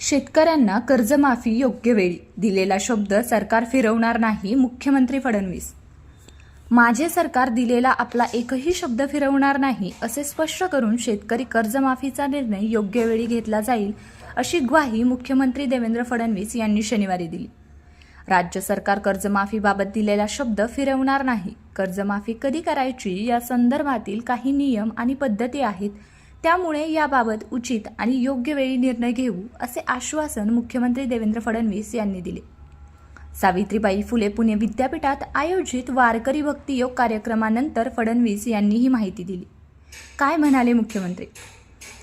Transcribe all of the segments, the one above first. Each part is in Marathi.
शेतकऱ्यांना कर्जमाफी योग्य वेळी दिलेला शब्द सरकार फिरवणार नाही मुख्यमंत्री फडणवीस. माझे सरकार दिलेला आपला एकही शब्द फिरवणार नाही असे स्पष्ट करून शेतकरी कर्जमाफीचा निर्णय योग्य वेळी घेतला जाईल अशी ग्वाही मुख्यमंत्री देवेंद्र फडणवीस यांनी शनिवारी दिली. राज्य सरकार कर्जमाफीबाबत दिलेला शब्द फिरवणार नाही. कर्जमाफी कधी करायची या संदर्भातील काही नियम आणि पद्धती आहेत त्यामुळे याबाबत उचित आणि योग्य वेळी निर्णय घेऊ असे आश्वासन मुख्यमंत्री देवेंद्र फडणवीस यांनी दिले. सावित्रीबाई फुले पुणे विद्यापीठात आयोजित वारकरी भक्ती योग कार्यक्रमानंतर फडणवीस यांनी ही माहिती दिली. काय म्हणाले मुख्यमंत्री?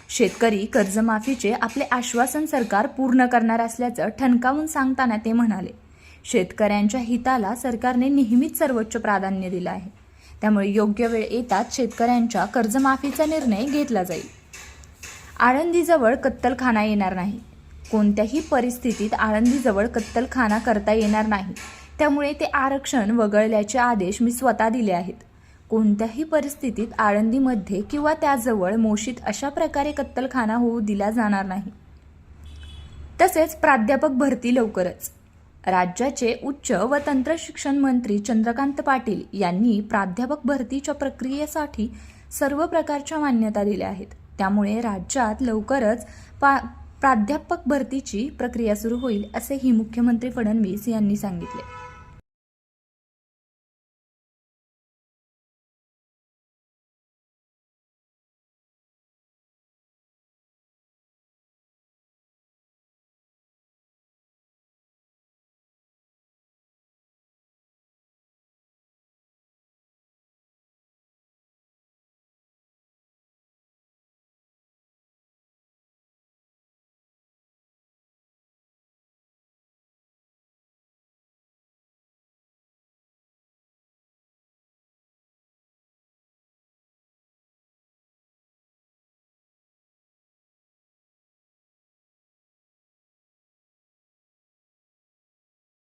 शेतकरी कर्जमाफीचे आपले आश्वासन सरकार पूर्ण करणार असल्याचं ठणकावून सांगताना ते म्हणाले शेतकऱ्यांच्या हिताला सरकारने नेहमीच सर्वोच्च प्राधान्य दिलं आहे. त्यामुळे योग्य वेळ येताच शेतकऱ्यांच्या कर्जमाफीचा निर्णय घेतला जाईल. आळंदीजवळ कत्तलखाना येणार नाही. कोणत्याही परिस्थितीत आळंदीजवळ कत्तलखाना करता येणार नाही. त्यामुळे ते आरक्षण वगळल्याचे आदेश मी स्वतः दिले आहेत. कोणत्याही परिस्थितीत आळंदीमध्ये किंवा त्याजवळ मोशीत अशा प्रकारे कत्तलखाना होऊ दिला जाणार नाही. तसेच प्राध्यापक भरती लवकरच. राज्याचे उच्च व तंत्र शिक्षण मंत्री चंद्रकांत पाटील यांनी प्राध्यापक भरतीच्या प्रक्रियेसाठी सर्व प्रकारच्या मान्यता दिल्या आहेत. त्यामुळे राज्यात लवकरच पा प्राध्यापक भरतीची प्रक्रिया सुरू होईल असेही मुख्यमंत्री फडणवीस यांनी सांगितले.